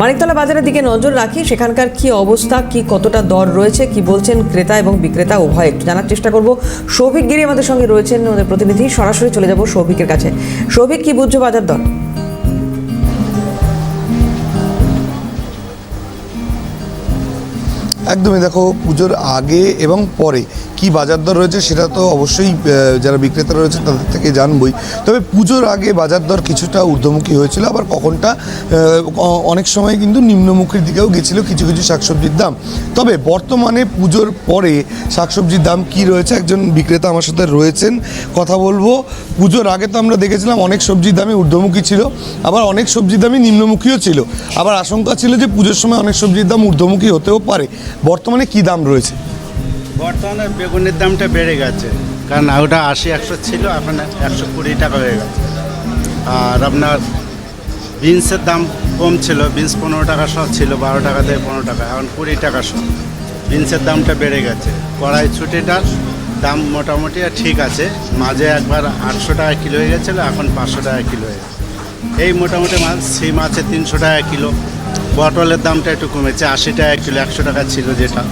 মানিকতলা বাজারের দিকে নজর রাখি, সেখানকার কি অবস্থা, কি কতটা দর রয়েছে, কি বলছেন ক্রেতা এবং বিক্রেতা উভয়? একটু জানার চেষ্টা করব। সৌভিক গিরি আমাদের সঙ্গে রয়েছেন আমাদের প্রতিনিধি। সরাসরি চলে যাব সৌভিকের কাছে। সৌভিক কি বুঝছ বাজার দর? একদমই দেখো, পুজোর আগে এবং পরে কি বাজার দর রয়েছে সেটা তো অবশ্যই যারা বিক্রেতা রয়েছে তাদের থেকে জানবই। তবে পুজোর আগে বাজার দর কিছুটা ঊর্ধ্বমুখী হয়েছিল, আবার কখনটা অনেক সময় কিন্তু নিম্নমুখীর দিকেও গেছিল কিছু কিছু শাকসবজির দাম। তবে বর্তমানে পুজোর পরে শাকসবজির দাম কি রয়েছে? একজন বিক্রেতা আমার সাথে রয়েছেন, কথা বলব। পুজোর আগে তো আমরা দেখেছিলাম অনেক সবজির দামই ঊর্ধ্বমুখী ছিল, আবার অনেক সবজির দামই নিম্নমুখীও ছিল। আবার আশঙ্কা ছিল যে পুজোর সময় অনেক সবজির দাম ঊর্ধ্বমুখী হতেও পারে। বর্তমানে কি দাম রয়েছে? বর্তমানে বেগুনের দামটা বেড়ে গেছে। কারণ ওটা আশি, একশো ছিল, এখন একশো কুড়ি টাকা হয়ে গেছে। আর আপনার বিনসের দাম কম ছিল, বিনস পনেরো টাকা সব ছিল, বারো টাকা থেকে পনেরো টাকা, এখন কুড়ি টাকা সহ। বিনসের দামটা বেড়ে গেছে। কড়াই ছুটিটার দাম মোটামুটি ঠিক আছে। মাঝে একবার আটশো টাকা কিলো হয়ে গেছিল, এখন পাঁচশো টাকা কিলো হয়ে গেছে। এই মোটামুটি মাছ, সেই আছে তিনশো টাকা কিলো। পটলের দামটা একটু কমেছে আশি টাকা কিলো একশো টাকা ছিল যেটা।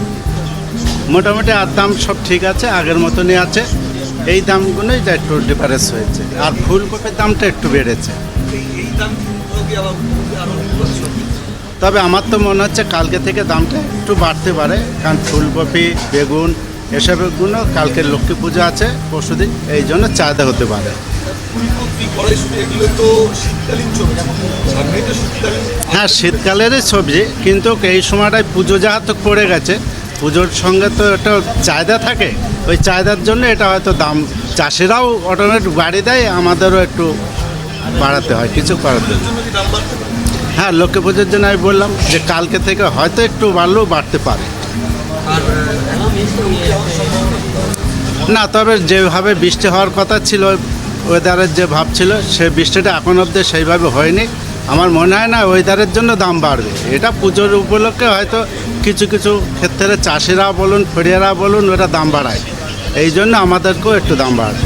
মোটামুটি আর দাম সব ঠিক আছে, আগের মতনই আছে। এই দামগুলোই একটু ডিফারেন্স হয়েছে। আর ফুলকপির দামটা একটু বেড়েছে। তবে আমার তো মনে হচ্ছে কালকে থেকে দামটা একটু বাড়তে পারে, কারণ ফুলকপি, বেগুন এসবগুলো কালকে লক্ষ্মী পুজো আছে, পরশুদিন, এই জন্য চাহিদা হতে পারে। হ্যাঁ শীতকালেরই সবজি কিন্তু এই সময়টায় পুজো যাহা তো পড়ে গেছে, পুজোর সঙ্গে তো একটা চাহিদা থাকে। ওই চাহিদার জন্য এটা হয়তো দাম, চাষিরাও অটোমেটিক বাড়ি দেয়, আমাদেরও একটু বাড়াতে হয়, কিছু করাতে হ্যাঁ লক্ষ্মী পুজোর জন্য আমি বললাম যে কালকে থেকে হয়তো একটু বাড়লেও বাড়তে পারে। না, তবে যেভাবে বৃষ্টি হওয়ার কথা ছিল ওয়েদারের যে ভাব ছিল, সে বৃষ্টিটা এখন অবধি সেইভাবে হয়নি। আমার মনে হয় না ওয়েদারের জন্য দাম বাড়বে। এটা পুজোর উপলক্ষে হয়তো কিছু কিছু ক্ষেত্রে চাষিরা বলুন ফেরিয়ারা বলুন, ওটা দাম বাড়ায়। এই জন্য আমাদেরকেও একটু দাম বাড়বে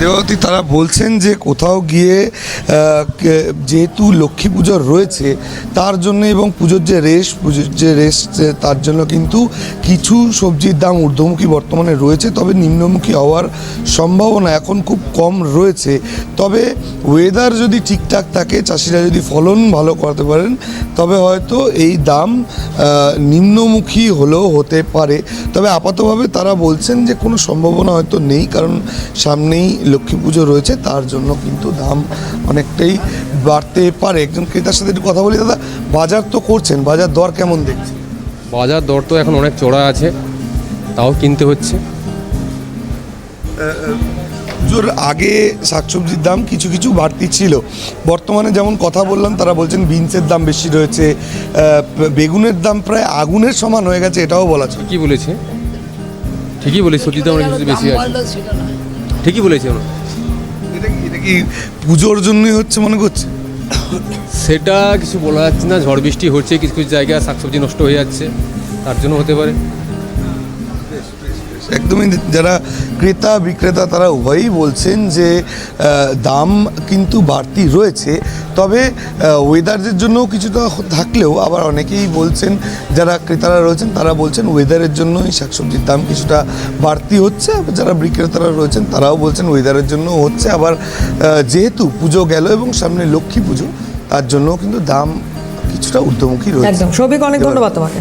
দেবাবতী তারা বলছেন যে কোথাও গিয়ে যেহেতু লক্ষ্মী পুজোর রয়েছে, তার জন্য এবং পুজোর যে রেশ, পুজোর যে যে তার জন্য কিন্তু কিছু সবজির দাম ঊর্ধ্বমুখী বর্তমানে রয়েছে, তবে নিম্নমুখী হওয়ার সম্ভাবনা এখন খুব কম রয়েছে। তবে ওয়েদার যদি ঠিকঠাক থাকে, চাষিরা যদি ফলন ভালো করতে পারেন, তবে হয়তো এই দাম নিম্নমুখী হলেও হতে পারে। তবে আপাতভাবে তারা বলছেন যে কোনো সম্ভাবনা হয়তো নেই, কারণ সামনেই লক্ষ্মী পুজো রয়েছে তার জন্য কিন্তু দাম অনেকটাই বাড়তে পারে। একজন ক্রেতার সাথে একটু কথা বলি দাদা বাজার তো করছেন বাজার দর কেমন দেখছেন? বাজার দর তো এখন অনেক চড়া আছে তাও কিনতে হচ্ছে। পুজোর আগে শাকসবজির দাম কিছু কিছু বাড়তি ছিল। বর্তমানে যেমন কথা বললাম তারা বলছেন বিনসের দাম বেশি রয়েছে বেগুনের দাম প্রায় আগুনের সমান হয়ে গেছে এটাও বলা যায় ঠিকই বলেছে। ঠিকই বলেছে সবজির দাম অনেক বেশি আছে। ঠিকই বলেছে ওরা। এটা কি এটা কি পুজোর জন্যই হচ্ছে মনে করছে সেটা কিছু বলা যাচ্ছে না ঝড় বৃষ্টি হচ্ছে কিছু কিছু জায়গায় শাকসবজি নষ্ট হয়ে যাচ্ছে তার জন্য হতে পারে একদমই যারা ক্রেতা বিক্রেতা তারা উভয়ই বলছেন যে দাম কিন্তু বাড়তি রয়েছে। তবে ওয়েদারের জন্য কিছুটা থাকলেও আবার অনেকেই বলছেন যারা ক্রেতারা রয়েছেন তারা বলছেন ওয়েদারের জন্যই শাকসবজির দাম কিছুটা বাড়তি হচ্ছে। যারা বিক্রেতারা রয়েছেন তারাও বলছেন ওয়েদারের জন্য হচ্ছে। আবার যেহেতু পুজো গেল এবং সামনে লক্ষ্মী পুজো তার জন্য কিন্তু দাম কিছুটা ঊর্ধ্বমুখী রয়েছে। একদম। সৌভিক অনেক ধন্যবাদ তোমাকে।